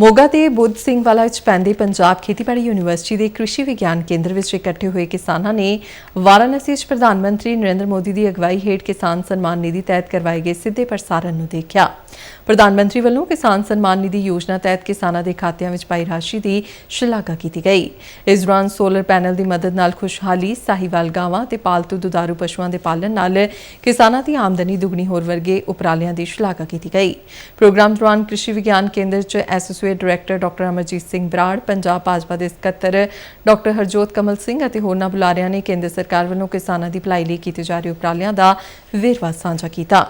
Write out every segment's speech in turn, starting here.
ਮੋਗਾ ਦੇ ਬੁੱਧ ਸਿੰਘ ਵਾਲਾ ਵਿੱਚ ਪੈਂਦੇ ਪੰਜਾਬ ਖੇਤੀਬਾੜੀ ਯੂਨੀਵਰਸਿਟੀ ਦੇ ਕ੍ਰਿਸ਼ੀ ਵਿਗਿਆਨ ਕੇਂਦਰ ਵਿੱਚ ਇਕੱਠੇ ਹੋਏ ਕਿਸਾਨਾਂ ਨੇ ਵਾਰਾਣਸੀ ਵਿੱਚ ਪ੍ਰਧਾਨ ਮੰਤਰੀ ਨਰਿੰਦਰ ਮੋਦੀ ਦੀ ਅਗਵਾਈ ਹੇਠ ਕਿਸਾਨ ਸਨਮਾਨ ਨਿਧੀ ਤਹਿਤ ਕਰਵਾਏ ਗਏ ਸਿੱਧੇ ਪ੍ਰਸਾਰਣ ਨੂੰ ਦੇਖਿਆ। ਪ੍ਰਧਾਨ ਮੰਤਰੀ ਵੱਲੋਂ ਕਿਸਾਨ ਸਨਮਾਨ ਨਿਧੀ ਯੋਜਨਾ ਤਹਿਤ ਕਿਸਾਨਾਂ ਦੇ ਖਾਤਿਆਂ ਵਿੱਚ ਪਾਈ ਰਾਸ਼ੀ ਦੀ ਸ਼ਲਾਘਾ ਕੀਤੀ ਗਈ। ਇਸ ਦੌਰਾਨ ਸੋਲਰ ਪੈਨਲ ਦੀ ਮਦਦ ਨਾਲ ਖੁਸ਼ਹਾਲੀ, ਸਾਹੀਵਾਲ ਗਾਵਾਂ ਤੇ ਪਾਲਤੂ ਦੁਧਾਰੂ ਪਸ਼ੂਆਂ ਦੇ ਪਾਲਣ ਨਾਲ ਕਿਸਾਨਾਂ ਦੀ ਆਮਦਨੀ ਦੁੱਗਣੀ ਹੋਰ ਵਰਗੇ ਉਪਰਾਲਿਆਂ ਦੀ ਸ਼ਲਾਘਾ ਕੀਤੀ ਗਈ। ਪ੍ਰੋਗਰਾਮ ਦੌਰਾਨ ਕ੍ਰਿਸ਼ੀ ਵਿਗਿਆਨ ਕੇਂਦਰ ਚ associate director doctor Amarjit Singh Brar, Punjab Bhajpa ਦੇ ਸਕੱਤਰ ਡਾਕਟਰ ਹਰਜੋਤ ਕਮਲ ਸਿੰਘ ਅਤੇ ਹੋਰਨਾਂ ਬੁਲਾਰਿਆਂ ਨੇ ਕੇਂਦਰ ਸਰਕਾਰ ਵੱਲੋਂ ਕਿਸਾਨਾਂ ਦੀ ਭਲਾਈ ਲਈ ਕੀਤੇ ਜਾ ਰਹੇ ਉਪਰਾਲਿਆਂ ਦਾ ਵੇਰਵਾ ਸਾਂਝਾ ਕੀਤਾ।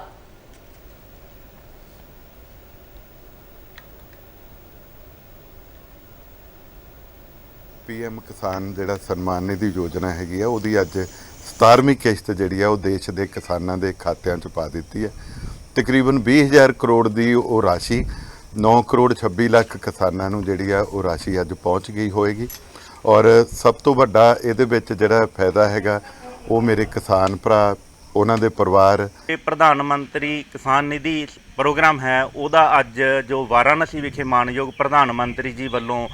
ਪੀਐਮ ਕਿਸਾਨ ਜਿਹੜਾ ਸਨਮਾਨ ਨਿਧੀ ਯੋਜਨਾ ਹੈਗੀ ਆ, ਉਹਦੀ ਅੱਜ 17ਵੀਂ ਕਿਸ਼ਤ ਜਿਹੜੀ ਆ, ਉਹ ਦੇਸ਼ ਦੇ ਕਿਸਾਨਾਂ ਦੇ ਖਾਤਿਆਂ 'ਚ ਪਾ ਦਿੱਤੀ ਹੈ ਤਕਰੀਬਨ 20000 ਕਰੋੜ ਦੀ ਉਹ ਰਾਸ਼ੀ 9 ਕਰੋੜ 26 ਲੱਖ ਕਿਸਾਨਾਂ ਨੂੰ ਜਿਹੜੀ ਆ ਉਹ ਰਾਸ਼ੀ ਅੱਜ ਪਹੁੰਚ ਗਈ ਹੋਏਗੀ। ਔਰ ਸਭ ਤੋਂ ਵੱਡਾ ਇਹਦੇ ਵਿੱਚ ਜਿਹੜਾ ਫਾਇਦਾ ਹੈਗਾ, ਉਹ ਮੇਰੇ ਕਿਸਾਨ ਭਰਾ ਉਹਨਾਂ ਦੇ ਪਰਿਵਾਰ। ਇਹ ਪ੍ਰਧਾਨ ਮੰਤਰੀ ਕਿਸਾਨ ਨਿਧੀ ਪ੍ਰੋਗਰਾਮ ਹੈ, ਉਹਦਾ ਅੱਜ ਜੋ ਵਾਰਾਣਸੀ ਵਿਖੇ ਮਾਨਯੋਗ ਪ੍ਰਧਾਨ ਮੰਤਰੀ ਜੀ ਵੱਲੋਂ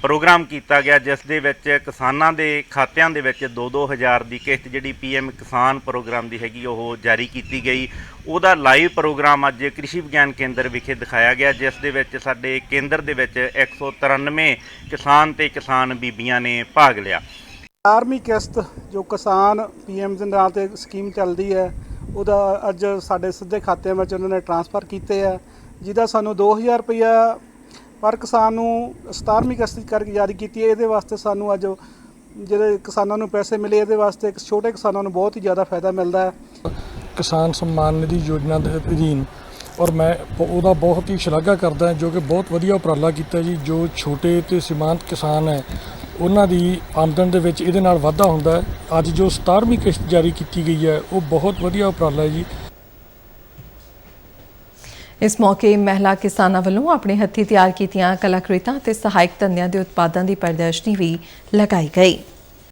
ਪ੍ਰੋਗਰਾਮ ਕੀਤਾ ਗਿਆ, ਜਿਸ ਦੇ ਵਿੱਚ ਕਿਸਾਨਾਂ ਦੇ ਖਾਤਿਆਂ ਦੇ ਵਿੱਚ 2-2000 ਦੀ ਕਿਸ਼ਤ ਜਿਹੜੀ ਪੀਐਮ ਕਿਸਾਨ ਪ੍ਰੋਗਰਾਮ ਦੀ ਹੈਗੀ, ਉਹ ਜਾਰੀ ਕੀਤੀ ਗਈ। ਉਹਦਾ ਲਾਈਵ ਪ੍ਰੋਗਰਾਮ ਅੱਜ ਕ੍ਰਿਸ਼ੀ ਵਿਗਿਆਨ ਕੇਂਦਰ ਵਿਖੇ ਦਿਖਾਇਆ ਗਿਆ, ਜਿਸ ਦੇ ਵਿੱਚ ਸਾਡੇ ਕੇਂਦਰ ਦੇ ਵਿੱਚ 193 ਕਿਸਾਨ ਤੇ ਕਿਸਾਨ ਬੀਬੀਆਂ ਨੇ ਭਾਗ ਲਿਆ। ਆਰਮੀ ਕਿਸ਼ਤ ਜੋ ਕਿਸਾਨ ਪੀਐਮ ਦੇ ਨਾਂ ਤੇ ਸਕੀਮ ਚੱਲਦੀ ਹੈ, ਉਹਦਾ ਅੱਜ ਸਾਡੇ ਸਿੱਧੇ ਖਾਤਿਆਂ ਵਿੱਚ ਉਹਨਾਂ ਨੇ ਟ੍ਰਾਂਸਫਰ ਕੀਤੇ ਆ, ਜਿਹਦਾ ਸਾਨੂੰ 2000 ਰੁਪਇਆ ਪਰ ਕਿਸਾਨ ਨੂੰ 17ਵੀਂ ਕਿਸ਼ਤ ਕਰਕੇ ਜਾਰੀ ਕੀਤੀ ਹੈ। ਇਹਦੇ ਵਾਸਤੇ ਸਾਨੂੰ ਅੱਜ ਜਿਹੜੇ ਕਿਸਾਨਾਂ ਨੂੰ ਪੈਸੇ ਮਿਲੇ, ਇਹਦੇ ਵਾਸਤੇ ਛੋਟੇ ਕਿਸਾਨਾਂ ਨੂੰ ਬਹੁਤ ਹੀ ਜ਼ਿਆਦਾ ਫਾਇਦਾ ਮਿਲਦਾ ਹੈ। ਕਿਸਾਨ ਸਨਮਾਨ ਨਿਧੀ ਯੋਜਨਾ ਦੇ ਅਧੀਨ, ਔਰ ਮੈਂ ਉਹਦਾ ਬਹੁਤ ਹੀ ਸ਼ਲਾਘਾ ਕਰਦਾ ਜੋ ਕਿ ਬਹੁਤ ਵਧੀਆ ਉਪਰਾਲਾ ਕੀਤਾ ਜੀ, ਜੋ ਛੋਟੇ ਤੇ ਸੀਮਾਂਤ ਕਿਸਾਨ ਹੈ ਉਹਨਾਂ ਦੀ ਆਮਦਨ ਦੇ ਵਿੱਚ ਇਹਦੇ ਨਾਲ ਵਾਧਾ ਹੁੰਦਾ ਹੈ। ਅੱਜ ਜੋ 17ਵੀਂ ਕਿਸ਼ਤ ਜਾਰੀ ਕੀਤੀ ਗਈ ਹੈ, ਉਹ ਬਹੁਤ ਵਧੀਆ ਉਪਰਾਲਾ ਹੈ ਜੀ। ਇਸ ਮੌਕੇ ਮਹਿਲਾ ਕਿਸਾਨਾਂ ਵੱਲੋਂ ਆਪਣੇ ਹੱਥੀਂ ਤਿਆਰ ਕੀਤੀਆਂ ਕਲਾਕ੍ਰਿਤਾਂ ਤੇ ਸਹਾਇਕ ਧੰਦਿਆਂ ਦੇ ਉਤਪਾਦਾਂ ਦੀ ਪ੍ਰਦਰਸ਼ਨੀ ਵੀ ਲਗਾਈ ਗਈ।